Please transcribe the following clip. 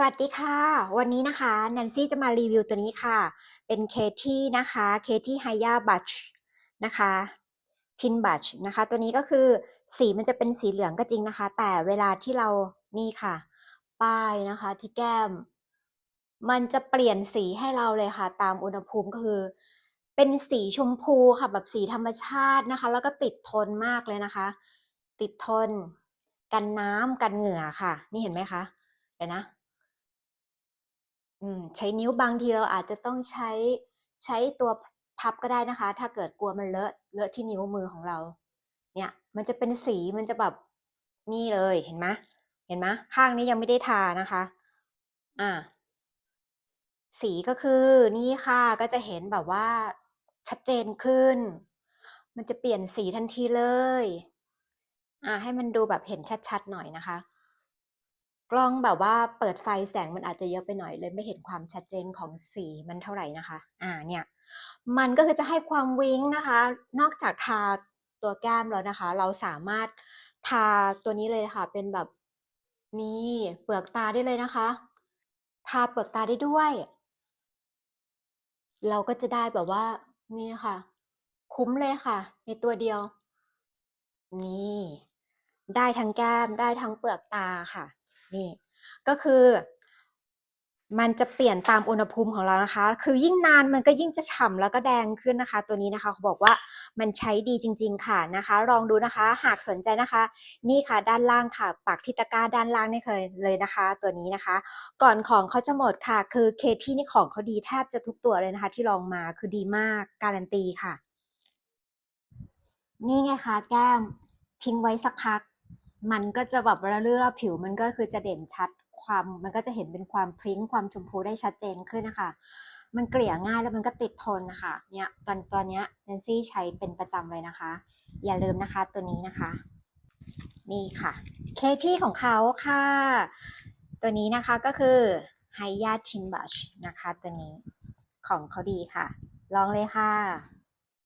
สวัสดีค่ะ วันนี้นะคะแนนซี่จะมารีวิวตัวนี้ค่ะ เป็นเคที่นะคะเคที่ไฮยาบัชนะคะทินบัชนะคะ ตัวนี้ก็คือสีมันจะเป็นสีเหลืองก็จริงนะคะ แต่เวลาที่เรานี่ค่ะ ป้ายนะคะที่แก้ม มันจะเปลี่ยนสีให้เราเลยค่ะ ตามอุณหภูมิก็คือ เป็นสีชมพูค่ะแบบสีธรรมชาตินะคะ แล้วก็ติดทนมากเลยนะคะ ติดทน กันน้ำกันเหงื่อค่ะ นี่เห็นไหมคะเดี๋ยวนะ อืมใช้นิ้วบางทีเราอาจจะต้องใช้ใช้ตัวพับก็ได้นะคะ ถ้าเกิดกลัวมันเลอะเลอะที่นิ้วมือของเรา เนี่ย มันจะเป็นสีมันจะแบบนี่เลยเห็นไหมเห็นไหมข้างนี้ยังไม่ได้ทานะคะ อ่า สีก็คือนี่ค่ะก็จะเห็นแบบว่าชัดเจนขึ้น มันจะเปลี่ยนสีทันทีเลย อ่า ให้มันดูแบบเห็นชัดๆหน่อยนะคะ กล้องแบบว่าเปิดไฟแสงมันอาจจะเยอะไปหน่อยเลยไม่เห็นความชัดเจนของสีมันเท่าไหร่นะคะ อ่าเนี่ย มันก็คือจะให้ความวิ้งนะคะ นอกจากทาตัวแก้มแล้วนะคะ เราสามารถทาตัวนี้เลยค่ะ เป็นแบบนี่เปลือกตาได้เลยนะคะ ทาเปลือกตาได้ด้วย เราก็จะได้แบบว่า นี่ค่ะ คุ้มเลยค่ะ ในตัวเดียว นี่ ได้ทั้งแก้มได้ทั้งเปลือกตาค่ะ นี่ก็คือมันจะเปลี่ยนตามอุณหภูมิของเรานะคะ คือยิ่งนานมันก็ยิ่งจะฉ่ำแล้วก็แดงขึ้นนะคะ ตัวนี้นะคะเขาบอกว่ามันใช้ดีจริง ๆ ค่ะนะคะ ลองดูนะคะ หากสนใจนะคะ นี่ค่ะด้านล่างค่ะปักที่ตะกร้าด้านล่างนี่เคยเลยนะคะ ตัวนี้นะคะ ก่อนของเขาจะหมดค่ะ คือเคที่นี่ของเขาดีแทบจะทุกตัวเลยนะคะ ที่ลองมาคือดีมากการันตีค่ะ นี่ไงคะแก้มทิ้งไว้สักพัก มันก็จะแบบระเรื่อผิวมันก็คือจะเด่นชัดความมันก็จะเห็นเป็นความพริ้งความชมพูได้ชัดเจนขึ้นนะคะ มันเกลี่ยง่ายแล้วมันก็ติดทนนะคะเนี่ยตอนตอนเนี้ยแนนซี่ใช้เป็นประจำเลยนะคะ อย่าลืมนะคะตัวนี้นะคะ นี่ค่ะเคที่ของเขาค่ะ ตัวนี้นะคะก็คือไฮยาทินบัชนะคะ ตัวนี้ของเขาดีค่ะ ลองเลยค่ะ